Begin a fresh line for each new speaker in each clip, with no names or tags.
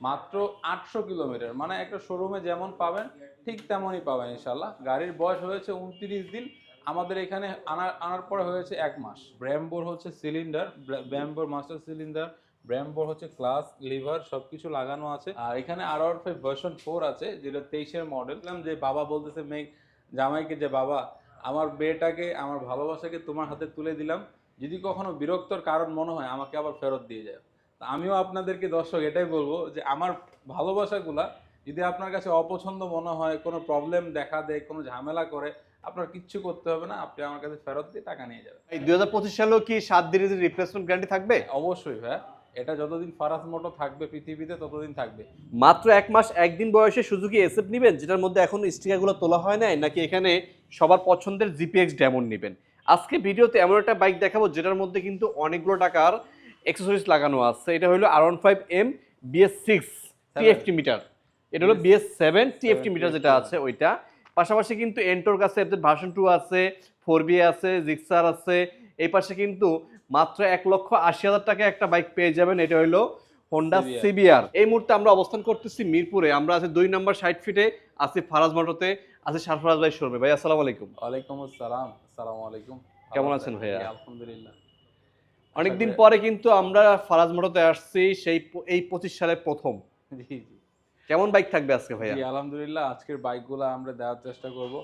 মাত্র আটশো কিলোমিটার। মানে একটা শোরুমে যেমন পাবেন, ঠিক তেমনই পাবেন ইনশাল্লাহ গাড়ির বয়স হয়েছে উনত্রিশ দিন, আমাদের এখানে আনার আনার পরে হয়েছে এক মাস। ব্র্যাম্বোর হচ্ছে সিলিন্ডার ব্র্যাম্বোর মাস্টার সিলিন্ডার ব্র্যাম্বোর হচ্ছে ক্লাস লিভার সব কিছু লাগানো আছে। আর এখানে আর আর ফাইভ ভার্সন ফোর আছে, যেটা তেইশের মডেল যে বাবা বলতেছে, মেয়ে, জামাইকে যে বাবা, আমার মেয়েটাকে, আমার ভালোবাসাকে তোমার হাতে তুলে দিলাম। যদি কখনো বিরক্তর কারণ মনে হয়, আমাকে আবার ফেরত দিয়ে যায়। আমিও আপনাদেরকে দর্শক এটাই বলব যে আমার ভালোবাসাগুলা যদি আপনার কাছে অপছন্দ মনে হয় কোনো প্রবলেম দেখা দেয় কোনো ঝামেলা করে আপনার কিচ্ছু করতে হবে না আপনি আমার কাছে ফেরত দিয়ে টাকা নিয়ে যাবেন।
এই দুই হাজার পঁচিশ সালেও কি সাত দিনের রিপ্লেসমেন্ট গ্যারান্টি থাকবে?
অবশ্যই ভাই এটা যতদিন ফারাস মোটো থাকবে পৃথিবীতে ততদিন থাকবে।
মাত্র এক মাস একদিন বয়সে সুজুকি এসএফ নেবেন যেটার মধ্যে এখন স্টিকারগুলো তোলা হয় নাই নাকি এখানে সবার পছন্দের জিপিএক্স ডেমন নেবেন? আজকে ভিডিওতে এমন একটা বাইক দেখাবো যেটার মধ্যে কিন্তু অনেকগুলো টাকার এক্সেসরিজ লাগানো আছে এটা হলো R one five M BS six TFT meter এটা হলো বিএস সেভেন টিএফটি মিটার যেটা আছে ওইটা। পাশাপাশি কিন্তু এন্টোর কাছে ভার্সন টু আছে ফোর বি আছে জিক্সার আছে। এই পাশে কিন্তু মাত্র এক লক্ষ আশি হাজার টাকা একটা বাইক পেয়ে যাবেন এটা হলো হোন্ডা সিবিআর এই মুহূর্তে আমরা অবস্থান করতেছি মিরপুরে। আমরা আছি দুই নম্বর ষাট ফিটে আছি ফারাজ মোটরতে আছি সারফরাজ ভাই শোরুমে। ভাই আসসালামু আলাইকুম।
ওয়ালাইকুম আসসালাম। আসসালামু আলাইকুম।
কেমন আছেন? ভাইয়া?
আলহামদুলিল্লাহ।
অনেকদিন পরে কিন্তু আমরা ফারাজ মোটরতে আসছি সেই এই পঁচিশ সালে প্রথম।
জি জি।
কেমন বাইক থাকবে আজকে ভাইয়া?
জি আলহামদুলিল্লাহ আজকের বাইকগুলো আমরা দেওয়ার চেষ্টা করব।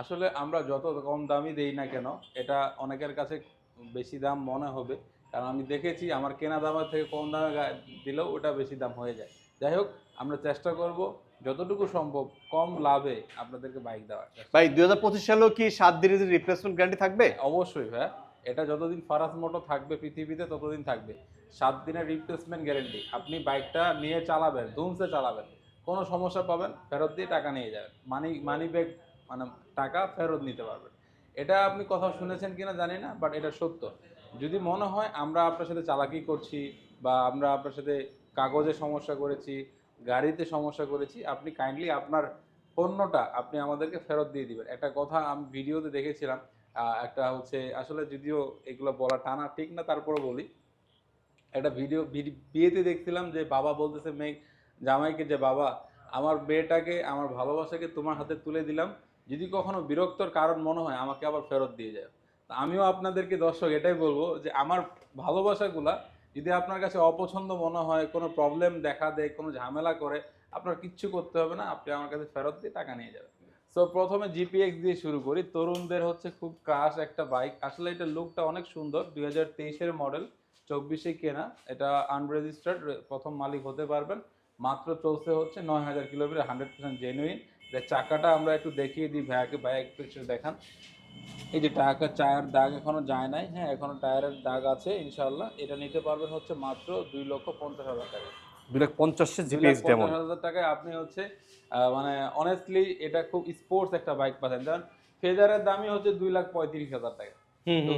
আসলে আমরা যত কম দামি দেই না কেন এটা অনেকের কাছে বেশি দাম মনে হবে। কারণ আমি দেখেছি আমার কেনা দামের থেকে কম দামে দিলেও ওটা বেশি দাম হয়ে যায়। যাই হোক আমরা চেষ্টা করব যতটুকু সম্ভব কম লাভে আপনাদেরকে বাইক দেওয়ার।
ভাই দুই হাজার পঁচিশ সালেও কি সাত দিনের রিপ্লেসমেন্ট গ্যারান্টি থাকবে?
অবশ্যই ভাই এটা যতদিন ফারাস মোটো থাকবে পৃথিবীতে, ততদিন থাকবে। সাত দিনের রিপ্লেসমেন্ট গ্যারেন্টি আপনি বাইকটা নিয়ে চালাবেন, ধুমসে চালাবেন। কোনো সমস্যা পাবেন, ফেরত দিয়ে টাকা নিয়ে যাবেন। মানি মানি ব্যাগ মানে টাকা ফেরত নিতে পারবেন। এটা আপনি কথা শুনেছেন কিনা জানি না বাট এটা সত্য। যদি মনে হয় আমরা আপনার সাথে চালাকি করছি বা আমরা আপনার সাথে কাগজে সমস্যা করেছি, গাড়িতে সমস্যা করেছি, আপনি কাইন্ডলি আপনার পণ্যটা আপনি আমাদেরকে ফেরত দিয়ে দিবেন। একটা কথা আমি ভিডিওতে দেখেছিলাম একটা হচ্ছে আসলে যদিও এগুলো বলা টানা ঠিক না তারপরে বলি। একটা ভিডিও বিয়েতে দেখছিলাম যে বাবা বলতেছে, মেয়ে, জামাইকে যে বাবা, আমার মেয়েটাকে, আমার ভালোবাসাকে তোমার হাতে তুলে দিলাম। যদি কখনো বিরক্তর কারণ মনে হয়, আমাকে আবার ফেরত দিয়ে যায় তা আমিও আপনাদেরকে দর্শক, এটাই বলব যে আমার ভালোবাসাগুলা যদি আপনার কাছে অপছন্দ মনে হয়, কোনো প্রবলেম দেখা দেয়, কোনো ঝামেলা করে, আপনার কিচ্ছু করতে হবে না। আপনি আমার কাছে ফেরত দিয়ে টাকা নিয়ে যাবেন। সো প্রথমে জিপিএক্স দিয়ে শুরু করি। তরুণদের হচ্ছে খুব কাশ একটা বাইক আসলে এটা লুকটা অনেক সুন্দর। দুই হাজার তেইশের মডেল চব্বিশে কেনা। এটা আনরেজিস্টার্ড প্রথম মালিক হতে পারবেন। মাত্র চলছে হচ্ছে নয় হাজার কিলোমিটার হান্ড্রেড পার্সেন্ট জেনুইন চাকাটা আমরা একটু দেখিয়ে দিই ভাইয়াকে। ভাইয়া একটু দেখান। এই যে টাকা টায়ার দাগ এখনও যায় নাই। হ্যাঁ এখনও টায়ারের দাগ আছে ইনশাল্লাহ এটা নিতে পারবেন হচ্ছে মাত্র দুই লক্ষ পঞ্চাশ হাজার টাকা।
দুই লাখ পঞ্চাশে
হাজার টাকায় আপনি হচ্ছে মানে অনেস্টলি এটা খুব স্পোর্টস একটা বাইক পাচ্ছেন। যেমন ফেজারের দামই হচ্ছে দুই লাখ পঁয়ত্রিশ হাজার টাকা।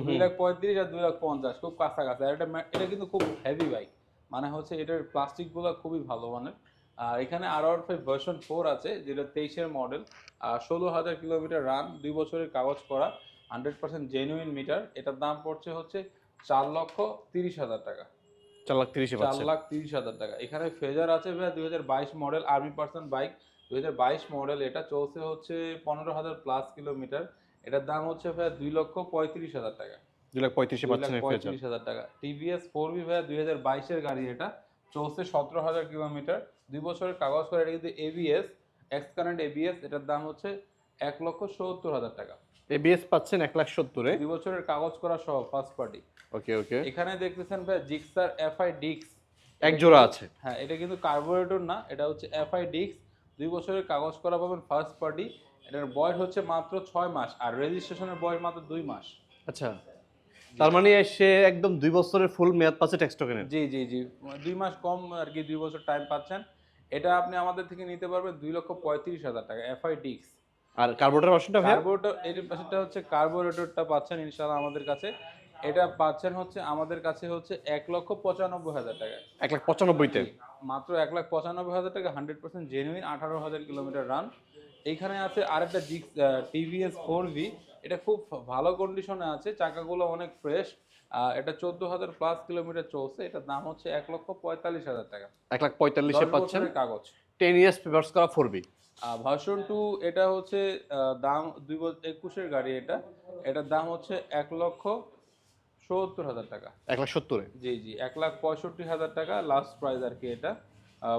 দুই লাখ পঁয়ত্রিশ আর দুই লাখ পঞ্চাশ খুব কাছাকাছি। আর এটা এটা কিন্তু খুব হেভি বাইক মানে হচ্ছে এটার প্লাস্টিকগুলো খুবই ভালো মানের। আর এখানে আর আর ফাইভ ভার্সন ফোর আছে যেটা তেইশের মডেল আর ষোলো হাজার কিলোমিটার রান দুই বছরের কাগজ করা হান্ড্রেড পার্সেন্ট জেনুইন মিটার এটার দাম পড়ছে হচ্ছে চার লক্ষ তিরিশ হাজার টাকা।
চার লাখ তিরিশে
চার লাখ তিরিশ হাজার টাকা। এখানে ফেজার আছে ভাই দুই হাজার বাইশ মডেল আর্মি পার্সন বাইক। দুই হাজার বাইশ মডেল এটা চলছে হচ্ছে পনেরো হাজার প্লাস কিলোমিটার। এটার দাম হচ্ছে ভাই দুই লক্ষ পঁয়ত্রিশ হাজার টাকা।
দুই লাখ পঁয়ত্রিশে পাচ্ছেন
পঁয়ত্রিশ হাজার টাকা। টিভিএস ফোর বি ভাইয়া দুই হাজার বাইশের গাড়ি এটা। চলছে সতেরো হাজার কিলোমিটার। দুই বছরের কাগজ করে এটা কিন্তু এবিএস এক্স কারেন্ট এবিএস এটার দাম হচ্ছে এক লক্ষ সত্তর হাজার টাকা।
এবিএস পাচ্ছেন এক লাখ সত্তরে।
দুই বছরের কাগজ করা সহ ফার্স্ট পার্টি
ওকে ওকে
এখানে দেখতেছেন ভাই জিক্সার এফআই ডিক্স
এক জোড়া আছে।
হ্যাঁ এটা কিন্তু কার্বোরেটর না এটা হচ্ছে এফআই ডিক্স দুই বছরের কাগজ করা পাবেন ফার্স্ট পার্টি এটার বয়স হচ্ছে মাত্র ছয় মাস আর রেজিস্ট্রেশনের বয়স মাত্র দুই মাস।
আচ্ছা তার মানে সে একদম দুই বছরের ফুল মেয়াদ পাচ্ছে ট্যাক্স টোকেনের
জি জি জি দুই মাস কম আর কি দুই বছর টাইম পাচ্ছেন। এটা আপনি আমাদের থেকে নিতে পারবেন দুই লক্ষ পঁয়ত্রিশ হাজার টাকা এফআই ডিক্স
আর কার্বোরেটর ভাইয়া?
কার্বোরেটর এর পাশেটা হচ্ছে কার্বোরেটরটা পাচ্ছেন ইনশাআল্লাহ আমাদের কাছে। এটা পাচ্ছেন হচ্ছে আমাদের কাছে হচ্ছে এক লক্ষ পঁচানব্বই হাজার টাকা।
এক লাখ পঁচানব্বইতে?
মাত্র এক লাখ পঁচানব্বই হাজার টাকা হান্ড্রেড পার্সেন্ট জেনুইন আঠারো হাজার কিলোমিটার রান এইখানে আছে আরেকটা জিক্স টিভিএস ফোর ভি এটা খুব ভালো কন্ডিশনে আছে চাকাগুলো অনেক ফ্রেশ এটা চোদ্দ হাজার প্লাস কিলোমিটার চলছে এটার দাম হচ্ছে এক লক্ষ পঁয়তাল্লিশ হাজার টাকা।
এক লাখ পঁয়তাল্লিশে পাচ্ছেন?
কাগজ।
টেন ইয়ার্স পেপার্স করা ফোর বি
ভার্সন টু এটা হচ্ছে দাম দুই বছর একুশের গাড়ি এটা। এটার দাম হচ্ছে এক লক্ষ সত্তর হাজার টাকা।
এক লাখ সত্তরে?
জি জি এক লাখ পঁয়ষট্টি হাজার টাকা লাস্ট প্রাইস আর কি এটা।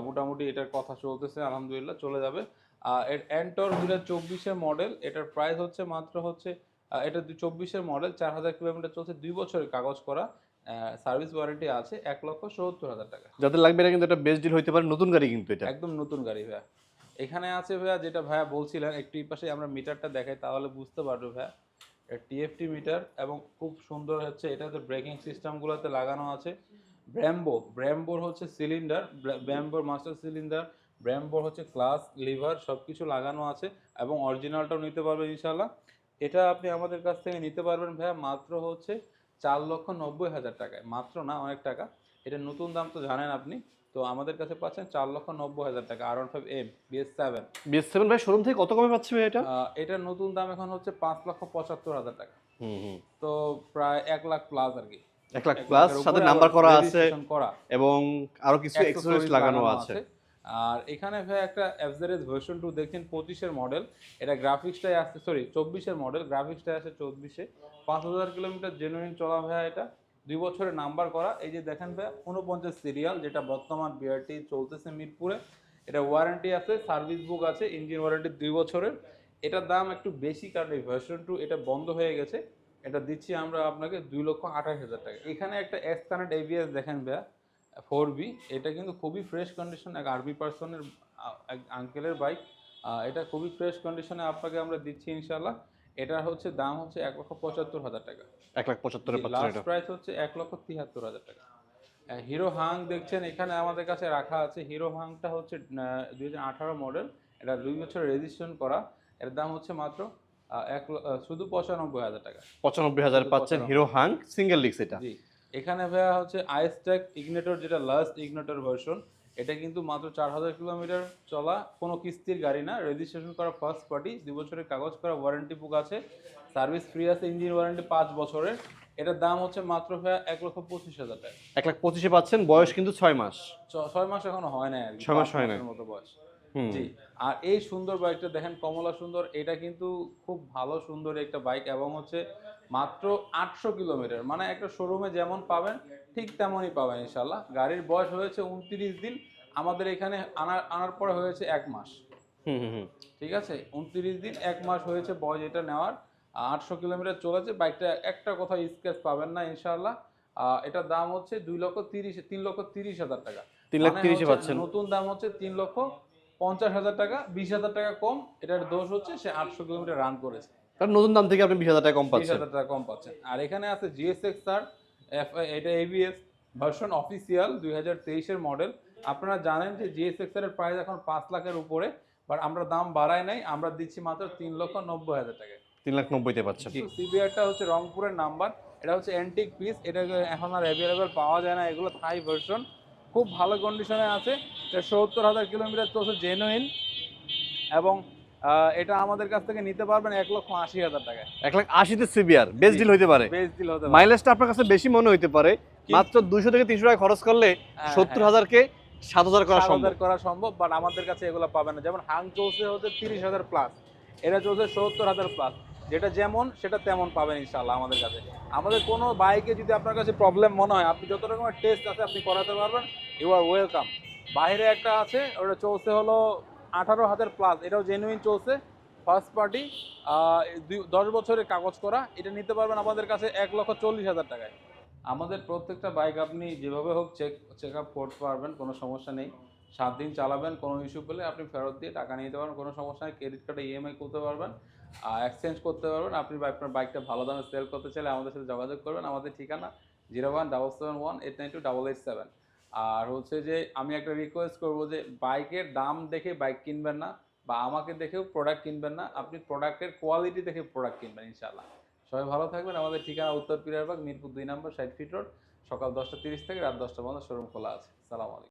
মোটামুটি এটার কথা চলতেছে আলহামদুলিল্লাহ চলে যাবে। আর এর অ্যান্টর দু হাজার চব্বিশের মডেল এটার প্রাইস হচ্ছে মাত্র হচ্ছে এটা দুই চব্বিশের মডেল চার হাজার কিলোমিটার চলছে দুই বছরের কাগজ করা সার্ভিস ওয়ারেন্টি আছে এক লক্ষ সত্তর হাজার টাকা।
যাদের লাগবে এটা কিন্তু একটা বেস্ট ডিল হইতে পারে নতুন গাড়ি কিন্তু এটা।
একদম নতুন গাড়ি ভাইয়া। এখানে আছে ভাইয়া যেটা ভাইয়া বলছিলেন একটু এই পাশে আমরা মিটারটা দেখাই তাহলে বুঝতে পারবে ভাইয়া। টিএফটি মিটার এবং খুব সুন্দর হচ্ছে, এটাতে ব্রেকিং সিস্টেমগুলোতে লাগানো আছে। ব্র্যাম্বো ব্র্যাম্বোর হচ্ছে সিলিন্ডার ব্র্যাম্বোর মাস্টার সিলিন্ডার ব্র্যাম্বোর হচ্ছে ক্লাস লিভার সব কিছু লাগানো আছে এবং অরিজিনালটাও নিতে পারবেন ইনশাল্লাহ এটা আপনি আমাদের কাছ থেকে নিতে পারবেন ভাইয়া মাত্র হচ্ছে চার লক্ষ নব্বই হাজার টাকায়। মাত্র না, অনেক টাকা। এটা নতুন দাম তো জানেন আপনি। তো আমাদের কাছে পাচ্ছেন চার লক্ষ নব্বই হাজার টাকা আর one five M BS seven
BS seven ভাই শোরুম থেকে কত কমে পাচ্ছে ভাই এটা?
এটার নতুন দাম এখন হচ্ছে পাঁচ লক্ষ পঁচাত্তর হাজার টাকা।
হুম হুম।
তো প্রায় এক লাখ প্লাস আর কি।
এক লাখ প্লাস সাথে নাম্বার করা আছে এবং আরও কিছু এক্সেসরিজ লাগানো আছে।
আর এখানে ভাই একটা এফজারেজ ভার্সন টু দেখছেন পঁচিশের মডেল এটা গ্রাফিক্সটাই আসছে সরি চব্বিশের মডেল গ্রাফিক্সটাই আসছে চব্বিশে। পাঁচ হাজার কিলোমিটার জেনুইন চলা ভাইয়া এটা। দুই বছরের নাম্বার করা। এই যে দেখেন ভাইয়া উনপঞ্চাশ সিরিয়াল যেটা বর্তমান বিআরটি চলতেছে মিরপুরে। এটা ওয়ারেন্টি আছে সার্ভিস বুক আছে ইঞ্জিন ওয়ারেন্টি দুই বছরের। এটার দাম একটু বেশি কারণ এই ভার্সন টু এটা বন্ধ হয়ে গেছে। এটা দিচ্ছি আমরা আপনাকে দুই লক্ষ আঠাশ হাজার টাকা। এখানে একটা এস কানেক্ট এবিএস দেখেন ভাইয়া ফোর বি এটা কিন্তু খুবই ফ্রেশ কন্ডিশন এক আরবি পার্সনের এক আঙ্কেলের বাইক এটা খুবই ফ্রেশ কন্ডিশনে আপনাকে আমরা দিচ্ছি ইনশাল্লাহ এটার হচ্ছে দাম হচ্ছে এক লক্ষ পঁচাত্তর হাজার টাকা।
এক লাখ পঁচাত্তরে পাচ্ছেন এটা।
প্রাইস হচ্ছে এক লক্ষ তিয়াত্তর হাজার টাকা। হিরো হাং দেখছেন এখানে আমাদের কাছে রাখা আছে। হিরো হাংটা হচ্ছে দুই হাজার আঠারো মডেল এটা দুই বছর রেজিস্ট্রেশন করা। এর দাম হচ্ছে মাত্র এক শুধু পঁচানব্বই হাজার টাকা।
পঁচানব্বই হাজার পাচ্ছেন হিরো হাং সিঙ্গেল লিক্স এটা।
এখানে ভাইয়া হচ্ছে আইসটেক ইগনেটর যেটা লাস্ট ইগনেটর ভার্সন এটা কিন্তু মাত্র চার হাজার কিলোমিটার চলা কোনো কিস্তির গাড়ি না। রেজিস্ট্রেশন করা ফার্স্ট পার্টি দু বছরের কাগজ করা ওয়ারেন্টি বুক আছে। সার্ভিস ফ্রি আছে ইঞ্জিন ওয়ারেন্টি পাঁচ বছরের। এটার দাম হচ্ছে মাত্র এক লক্ষ পঁচিশ হাজার টাকা।
এক লাখ পঁচিশে পাচ্ছেন বয়স কিন্তু ছয় মাস।
ছয় মাস এখনও হয় না
ছয় মাস হয়
না মতো বয়স। জি। আর এই সুন্দর বাইকটা দেখেন কমলা সুন্দর এটা কিন্তু খুব ভালো সুন্দর একটা বাইক এবং হচ্ছে মাত্র আটশো কিলোমিটার। মানে একটা শোরুমে যেমন পাবেন ঠিক তেমনই পাবেন ইনশাল্লাহ গাড়ির বয়স হয়েছে উনত্রিশ দিন আমাদের এখানে আনার আনার পরে হয়েছে এক মাস। ঠিক আছে? উনত্রিশ দিন এক মাস হয়েছে বয়স এটা নেওয়ার। আটশো কিলোমিটার চলেছে বাইকটা একটা কোথাও স্কেচ পাবেন না ইনশাল্লাহ আহ, এটার দাম হচ্ছে দুই লক্ষ তিরিশ তিন লক্ষ তিরিশ হাজার টাকা।
তিন লাখ
মানে
তিরিশে পাচ্ছেন।
নতুন দাম হচ্ছে তিন লক্ষ পঞ্চাশ হাজার টাকা বিশ হাজার টাকা কম এটার দোষ হচ্ছে সে আটশো কিলোমিটার রান করেছে।
তার নতুন দাম থেকে আপনি বিশ হাজার টাকা কম
বিশ
পাচ্ছেন
হাজার টাকা কম পাচ্ছেন। আর এখানে আছে জিএসএক্স এফ এটা এবিএস ভার্সন অফিসিয়াল দুই হাজার তেইশের মডেল আপনারা জানেন যে জিএসএক্স এর প্রাইস এখন পাঁচ লাখের উপরে বাট আমরা দাম বাড়াই নাই আমরা দিচ্ছি মাত্র তিন লক্ষ নব্বই হাজার টাকা
তিন লাখ নব্বইতে পাচ্ছেন।
সিবিআরটা হচ্ছে রংপুরের নাম্বার এটা হচ্ছে অ্যান্টিক পিস এটা এখন আর অ্যাভেলেবেল পাওয়া যায় না এগুলো থাই ভার্সন খুব ভালো কন্ডিশনে আছে। এটা সত্তর হাজার কিলোমিটার চলছে জেনুইন এবং এটা আমাদের কাছ থেকে নিতে পারবেন এক লক্ষ আশি হাজার টাকায়।
এক লাখ আশিতে সিবিআর বেস্ট ডিল হইতে পারে।
বেশ ডিল হতে পারে।
মাইলেজটা আপনার কাছে বেশি মনে হইতে পারে। মাত্র দুইশো থেকে তিনশো টাকা খরচ করলে
হ্যাঁ,
সত্তর। হাজারকে সাত হাজার করা
সাত
সম্ভব।
হাজার করা সম্ভব বাট আমাদের কাছে এগুলো পাবেন না। যেমন হাং চলছে হচ্ছে তিরিশ হাজার প্লাস এটা চলছে সত্তর হাজার প্লাস যেটা যেমন, সেটা তেমন পাবেন ইনশাল্লাহ আমাদের কাছে। আমাদের কোনো বাইকে যদি আপনার কাছে প্রবলেম মনে হয়, আপনি যত রকমের টেস্ট আছে আপনি করাতে পারবেন ইউ আর ওয়েলকাম বাইরে একটা আছে, ওটা চলছে হলো আঠারো হাজার প্লাস এটাও জেনুইন চলছে ফার্স্ট পার্টি দশ বছরের কাগজ করা, এটা নিতে পারবেন আমাদের কাছে এক লক্ষ চল্লিশ হাজার টাকায়। আমাদের প্রত্যেকটা বাইক আপনি যেভাবে হোক চেক চেক আপ করতে পারবেন, কোনো সমস্যা নেই। সাত দিন চালাবেন, কোনো ইস্যু পেলে আপনি ফেরত দিয়ে টাকা নিতে পারবেন, কোনো সমস্যা নেই। ক্রেডিট কার্ডে ইএমআই করতে পারবেন। এক্সচেঞ্জ করতে পারবেন। আপনি আপনার বাইকটা ভালো দামে সেল করতে চাইলে আমাদের সাথে যোগাযোগ করবেন। আমাদের ঠিকানা zero one double seven one eight nine two double eight seven আর হচ্ছে যে, আমি একটা রিকোয়েস্ট করব যে বাইকের দাম দেখে বাইক কিনবেন না বা আমাকে দেখেও প্রোডাক্ট কিনবেন না। আপনি প্রোডাক্টের কোয়ালিটি দেখে প্রোডাক্ট কিনবেন ইনশাল্লাহ সবাই ভালো থাকবেন। আমাদের ঠিকানা উত্তর পিরারবাগ, মিরপুর দুই নম্বর ষাট ফিট রোড। সকাল দশটা তিরিশ থেকে রাত দশটা পর্যন্ত শোরুম খোলা আছে। সালাম আলাইকুম।